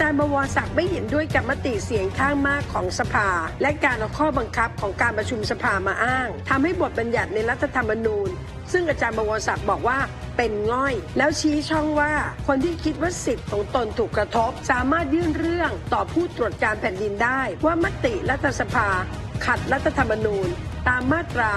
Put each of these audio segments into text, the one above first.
จารย์บวรศักดิ์ไม่เห็นด้วยกับมติเสียงข้างมากของสภา และการเอาข้อบังคับของการประชุมสภามาอ้างทำให้บทบัญญัติในรัฐธรรมนูญ ซึ่งอาจารย์บวรศักดิ์บอกว่าเป็นง่อย แล้วชี้ช่องว่าคนที่คิดว่าสิทธิ์ของตนถูกกระทบ สามารถยื่นเรื่องต่อผู้ตรวจการแผ่นดินได้ ว่ามติรัฐสภา ขัดรัฐธรรมนูญ ตามมาตรา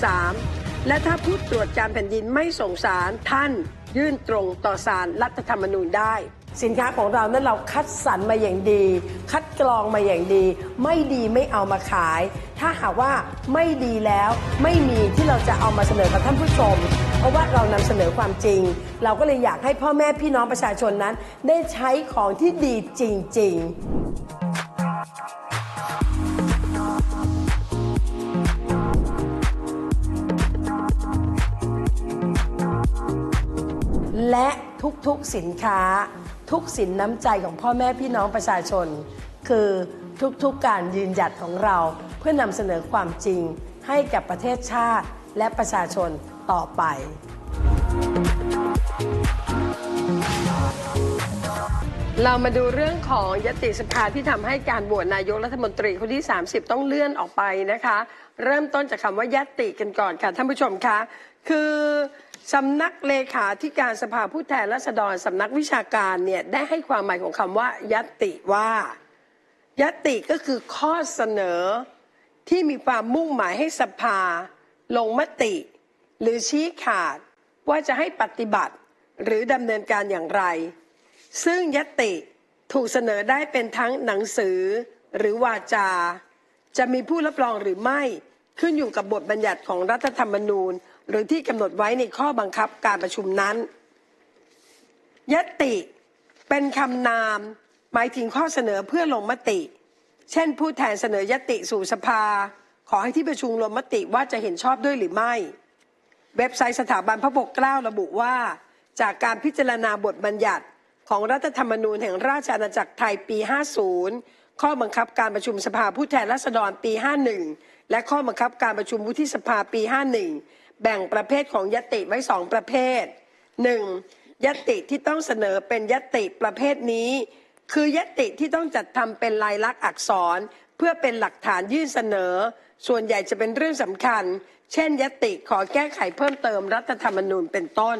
213 และถ้าผู้ตรวจการแผ่นดินไม่ส่งสารท่าน ยื่นตรงต่อสารรัฐธรรมนูญได้ สินค้าของเรานั้นเราคัดสรรมาอย่างดี คัดกรองมาอย่างดี ไม่ดีไม่เอามาขาย ถ้าหากว่าไม่ดีแล้วไม่มีที่เราจะเอามาเสนอกับท่านผู้ชม เพราะว่าเรานำเสนอความจริง เราก็เลยอยากให้พ่อแม่พี่น้องประชาชนนั้น ได้ใช้ของที่ดีจริง ๆและทุกๆสินค้า ทุกสินน้ำใจของพ่อแม่พี่น้องประชาชน คือทุกๆการยืนหยัดของเราเพื่อนำเสนอความจริงให้กับประเทศชาติและประชาชนต่อไป เรามาดูเรื่องของยติสภาที่ทำให้การบวชนายกรัฐมนตรีคนที่ 30 ต้องเลื่อนออกไปนะคะ เริ่มต้นจากคำว่ายติกันก่อนค่ะท่านผู้ชมคะคือ สำนักเลขาธิการสภาผู้แทนราษฎรสำนักวิชาการเนี่ยได้ให้ความหมายของคำว่า ยติว่ายติก็คือข้อเสนอที่มีความมุ่งหมายให้สภา ลงมติ หรือชี้ขาดว่าจะให้ปฏิบัติหรือดำเนินการอย่างไร ซึ่งยติถูกเสนอได้เป็นทั้งหนังสือหรือวาจา จะมีผู้รับรองหรือไม่ขึ้นอยู่กับบทบัญญัติของรัฐธรรมนูญ หรือที่กำหนดไว้ในข้อบังคับการประชุมนั้น ยติเป็นคำนาม หมายถึงข้อเสนอเพื่อลงมติ เช่น ผู้แทนเสนอยติสู่สภา ขอให้ที่ประชุมลงมติว่าจะเห็นชอบด้วยหรือไม่ เว็บไซต์สถาบันพระปกเกล้าระบุว่า จากการพิจารณาบทบัญญัติของรัฐธรรมนูญแห่งราชอาณาจักรไทยปี 50 ข้อบังคับการประชุมสภาผู้แทนราษฎรปี 51 และข้อบังคับการประชุมวุฒิสภาปี 51 แบ่งประเภทของยติไว้สองประเภท 1. ยติที่ต้องเสนอเป็นยติประเภทนี้ คือยติที่ต้องจัดทำเป็นลายลักษณ์อักษร เพื่อเป็นหลักฐานยื่นเสนอ ส่วนใหญ่จะเป็นเรื่องสำคัญ เช่น ยติขอแก้ไขเพิ่มเติมรัฐธรรมนูญเป็นต้น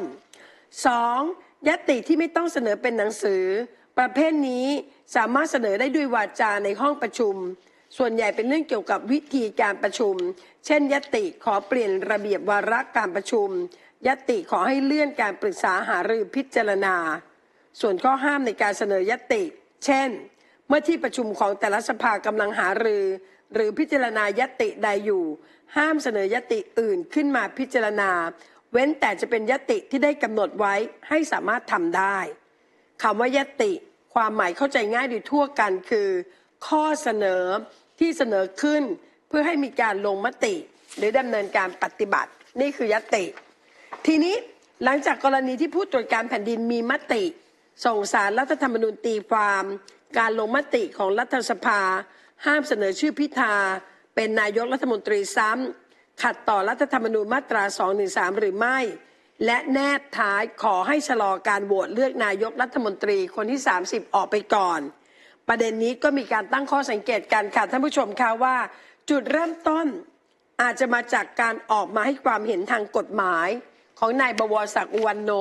2. ยติที่ไม่ต้องเสนอเป็นหนังสือ ประเภทนี้สามารถเสนอได้ด้วยวาจาในห้องประชุม ส่วนใหญ่เป็นเรื่องเกี่ยวกับวิธีการประชุม เช่น ยติขอเปลี่ยนระเบียบวาระการประชุม ยติขอให้เลื่อนการปรึกษาหารือพิจารณา ส่วนข้อห้ามในการเสนอยติ เช่น เมื่อที่ประชุมของแต่ละสภากำลังหารือ หรือพิจารณายติใดอยู่ ห้ามเสนอยติอื่นขึ้นมาพิจารณา เว้นแต่จะเป็นยติที่ได้กำหนดไว้ให้สามารถทำได้คำว่ายติ ความหมายเข้าใจง่ายโดยทั่วกันคือ ข้อเสนอที่เสนอขึ้นเพื่อให้มีการลงมติ หรือดำเนินการปฏิบัติ นี่คือยติ ทีนี้หลังจากกรณีที่ผู้ตรวจการแผ่นดินมีมติ ส่งสารรัฐธรรมนูญตีความ การลงมติของรัฐสภา ห้ามเสนอชื่อพิธา เป็นนายกรัฐมนตรีซ้ำขัดต่อรัฐธรรมนูญมาตรา 213 หรือไม่ และแนบท้ายขอให้ชะลอการโหวตเลือกนายกรัฐมนตรีคนที่ 30 ออกไปก่อน ประเด็นนี้ก็มีการตั้งข้อสังเกตกันค่ะท่านผู้ชมคะว่า จุดเริ่มต้นอาจจะมาจากการออกมาให้ความเห็นทางกฎหมาย ของนายบวรศักดิ์อุวันโน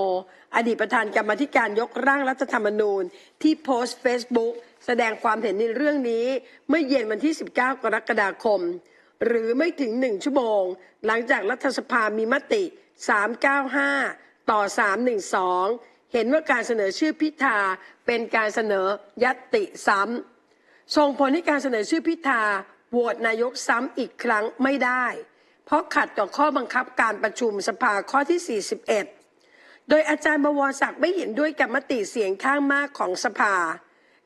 อดีตประธานกรรมธิการยกร่างรัฐธรรมนูญ ที่โพสต์เฟซบุ๊กแสดงความเห็นในเรื่องนี้ เมื่อเย็นวันที่ 19 กรกฎาคม หรือไม่ถึงหนึ่งชั่วโมง หลังจากรัฐสภามีมติ 395 ต่อ 312 เห็นว่าการเสนอชื่อพิธาเป็นการเสนอยัตติซ้ำส่งผลให้การเสนอชื่อพิธาโหวตนายกซ้ำอีกครั้งไม่ได้ เพราะขัดต่อข้อบังคับการประชุมสภาข้อที่ 41 โดยอาจารย์บวรศักดิ์ไม่เห็นด้วยกับมติเสียงข้างมากของสภา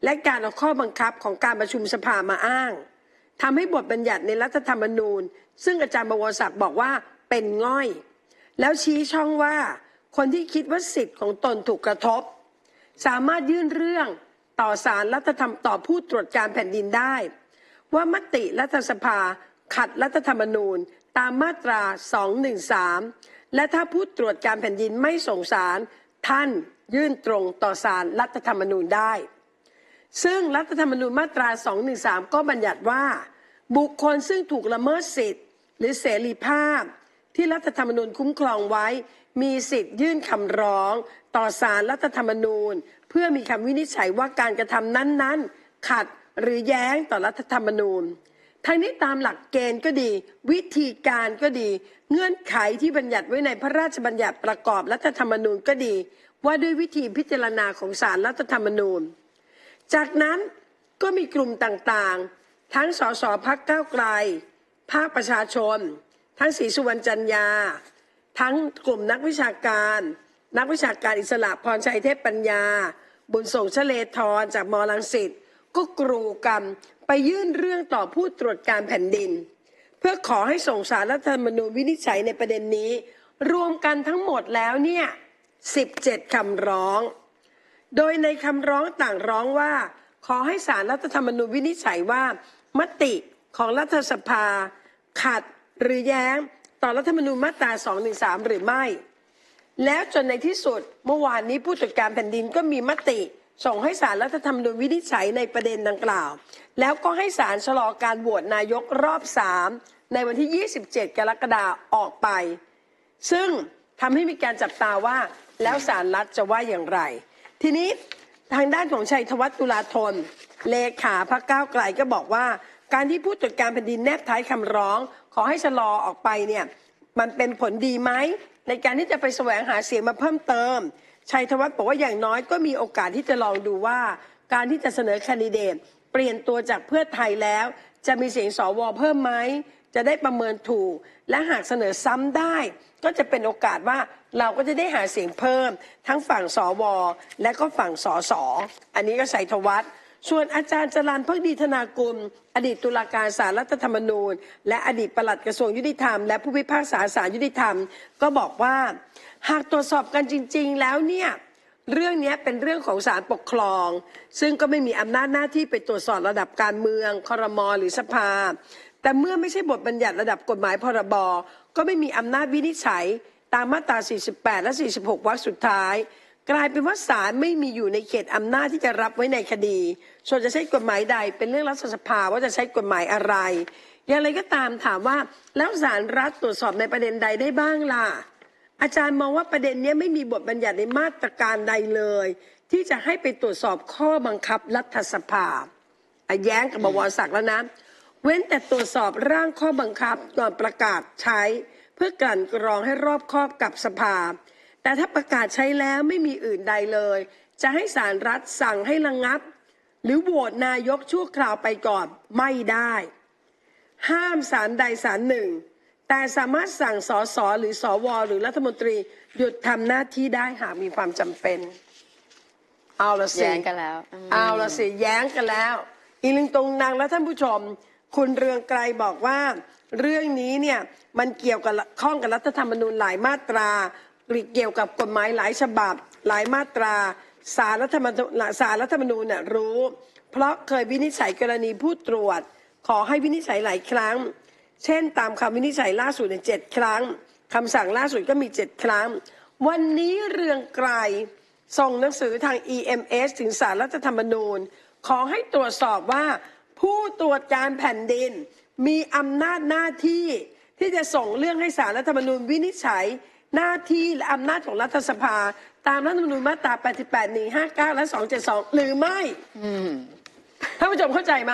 และการเอาข้อบังคับของการประชุมสภามาอ้างทำให้บทบัญญัติในรัฐธรรมนูญ ซึ่งอาจารย์บวรศักดิ์บอกว่าเป็นง่อย แล้วชี้ช่องว่า คนที่คิดว่าสิทธิ์ของตนถูกกระทบ สามารถยื่นเรื่องต่อสารรัฐธรรมต่อผู้ตรวจการแผ่นดินได้ ว่ามติรัฐสภาขัดรัฐธรรมนูญตามมาตรา 213 และถ้าผู้ตรวจการแผ่นดินไม่ส่งสารท่านยื่นตรงต่อสารรัฐธรรมนูญได้ ซึ่งรัฐธรรมนูญมาตรา 213 ก็บัญญัติว่า บุคคลซึ่งถูกละเมิดสิทธิ์ หรือเสรีภาพ ที่รัฐธรรมนูญคุ้มครองไว้ มีสิทธิ์ยื่นคำร้อง ต่อศาลรัฐธรรมนูญ เพื่อมีคำวินิจฉัยว่าการกระทำนั้นๆ ขัดหรือแย้งต่อรัฐธรรมนูญทั้งนี้ตามหลักเกณฑ์ก็ดี วิธีการก็ดี เงื่อนไขที่บัญญัติไว้ในพระราชบัญญัติประกอบรัฐธรรมนูญก็ดี ว่าด้วยวิธีพิจารณาของศาลรัฐธรรมนูญ จากนั้นก็มีกลุ่มต่างๆ ทั้งสสพักเก้าไกล ภาคประชาชน ทั้งศรีสุวรรณจันยา ทั้งกลุ่มนักวิชาการ นักวิชาการอิสระพรชัยเทพปัญญา บุญส่งชเลทรจากมอลังสิตก็กรูกันไปยื่นเรื่องต่อผู้ตรวจการแผ่นดิน เพื่อขอให้ส่งสารรัฐธรรมนูญวินิจฉัยในประเด็นนี้ รวมกันทั้งหมดแล้วเนี่ย17 คำร้อง โดยในคำร้องต่างร้องว่า ขอให้สารรัฐธรรมนูญวินิจฉัยว่า มติของรัฐสภาขัด หรือแย้งต่อรัฐธรรมนูญมาตรา 213 หรือไม่ แล้วจนในที่สุดเมื่อวานนี้ผู้ตรวจการแผ่นดินก็มีมติส่งให้สารรัฐธรรมนูญวินิจฉัยในประเด็นดังกล่าว แล้วก็ให้สารชะลอการโหวตนายกรอบ 3 ในวันที่ 27 กรกฎาคมออกไป ซึ่งทำให้มีการจับตาว่าแล้วสารรัฐจะว่าอย่างไร ทีนี้ทางด้านของชัยธวัฒน์ตุลาธนเลขาพรรคก้าวไกลก็บอกว่า การที่ผู้ตรวจการแผ่นดินแนบท้ายคำร้อง ขอให้ชะลอออกไปเนี่ยมันเป็นผลดีไหมในการที่จะไปแสวงหาเสียงมาเพิ่มเติม ชัยธวัฒน์บอกว่าอย่างน้อยก็มีโอกาสที่จะลองดูว่า การที่จะเสนอแคนดิเดต เปลี่ยนตัวจากเพื่อไทยแล้ว จะมีเสียงสวเพิ่มไหมจะได้ประเมินถูก และหากเสนอซ้ำได้ ก็จะเป็นโอกาสว่าเราก็จะได้หาเสียงเพิ่ม ทั้งฝั่งสวและก็ฝั่งสสอันนี้ก็ชัยธวัฒน์ ส่วนอาจารย์จรันพักดีธนากุลอดีตตุลาการศาลรัฐธรรมนูญ และอดีตปลัดกระทรวงยุติธรรม และผู้พิพากษาศาลยุติธรรม ก็บอกว่าหากตรวจสอบกันจริง ๆ แล้วเนี่ยเรื่องนี้เป็นเรื่องของศาลปกครอง ซึ่งก็ไม่มีอำนาจหน้าที่ไปตรวจสอบระดับการเมืองคอรมอหรือสภา แต่เมื่อไม่ใช่บทบัญญัติระดับกฎหมายพรบก็ไม่มีอำนาจวินิจฉัย ตามมาตรา 48 และ 46 วรรคสุดท้าย กลายเป็นว่าศาลไม่มีอยู่ในเขตอำนาจที่จะรับไว้ในคดี ส่วนจะใช้กฎหมายใดเป็นเรื่องรัฐสภาว่าจะใช้กฎหมายอะไร อย่างไรก็ตามถามว่าแล้วศาลรัฐตรวจสอบในประเด็นใดได้บ้างล่ะ อาจารย์มองว่าประเด็นนี้ไม่มีบทบัญญัติในมาตรการใดเลย ที่จะให้ไปตรวจสอบข้อบังคับรัฐสภาแย้งกับบวรศักดิ์แล้วนะ เว้นแต่ตรวจสอบร่างข้อบังคับก่อนประกาศใช้ เพื่อกลั่นกรองให้รอบคอบกับสภา แต่ถ้าประกาศใช้แล้วไม่มีอื่นใดเลย จะให้สารรัฐสั่งให้ระงงับ หรือโหวตนายกชั่วคราวไปก่อนไม่ได้ ห้ามสารใดสารหนึ่ง แต่สามารถสั่งสสหรือสวหรือรัฐมนตรีหยุดทำหน้าที่ได้หากมีความจำเป็น เอาละสิแย้งกันแล้วอืมเอาละสิแย้งกันแล้ว อีลิงตรงนางและท่านผู้ชม คุณเรืองไกรบอกว่า เรื่องนี้เนี่ยมันเกี่ยวกับข้องกับรัฐธรรมนูญหลายมาตราหรือ เกี่ยวกับกฎหมายหลายฉบับ หลายมาตราสารรัฐธรรมนูญสารรัฐธรรมนูญเนี่ยรู้ เพราะเคยวินิจฉัยกรณีผู้ตรวจ ขอให้วินิจฉัยหลายครั้ง เช่น ตามคำวินิจฉัยล่าสุดในเจ็ดครั้งคำสั่งล่าสุดก็มีเจ็ดครั้ง วันนี้เรืองไกรส่งหนังสือทาง EMS ถึงสารรัฐธรรมนูญ ขอให้ตรวจสอบว่า ผู้ตรวจการแผ่นดิน มีอำนาจหน้าที่ที่จะส่งเรื่องให้สารรัฐธรรมนูญวินิจฉัย หน้าที่และอำนาจของรัฐสภา ตามรัฐธรรมนูญมาตรา 88 159 และ 272 หรือไม่อืมท่านผู้ชมเข้าใจไหม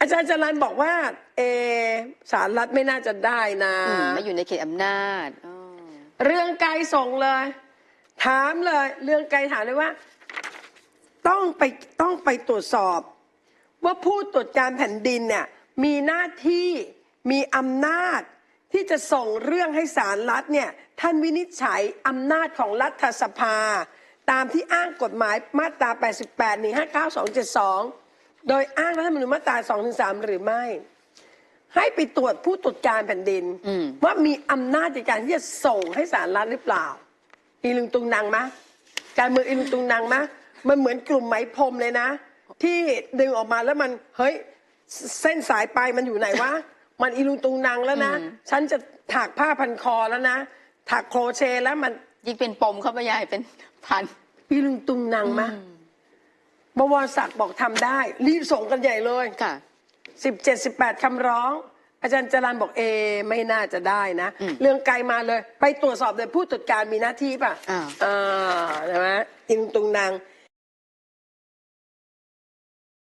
อาจารย์จรันบอกว่า เออสารรัฐไม่น่าจะได้นะอืมไม่อยู่ในเขตอำนาจอ๋อเรื่องไกลส่งเลย ถามเลย เรื่องไกลถามเลยว่า ต้องไปต้องไปตรวจสอบ ว่าผู้ตรวจการแผ่นดินเนี่ย มีหน้าที่มีอำนาจ ที่จะส่งเรื่องให้สารรัฐเนี่ยท่านวินิจฉัยอำนาจของรัฐสภา ตามที่อ้างกฎหมายมาตรา 88 159 272 โดยอ้างรัฐธรรมนูญมาตรา 2 3 หรือไม่ ให้ไปตรวจผู้ตรวจการแผ่นดินอืมว่ามีอำนาจในการที่จะส่งให้สารรัฐหรือเปล่า อีลุงตุงนางมะการเมืองอีลุงตุงนางมะมันเหมือนกลุ่มไหมพรมเลยนะ ที่ดึงออกมาแล้วมันเฮ้ยเส้นสายไปมันอยู่ไหนวะ มันอีลุงตุงนางแล้วนะฉันจะถักผ้าพันคอแล้วนะ ถักโครเชต์แล้วมันยิ่งเป็นปมเข้าไปใหญ่เป็นพันอีลุงตุงนางมะบวรศักดิ์บอกทำได้ รีบส่งกันใหญ่เลย ค่ะ สิบเจ็ดสิบแปดคำร้อง อาจารย์จรันบอกเอ ไม่น่าจะได้นะ อืมเรื่องไกลมาเลย ไปตรวจสอบเลยผู้ตรวจการมีหน้าที่ป่ะอ่า อ่าใช่ไหมอิงตุงนาง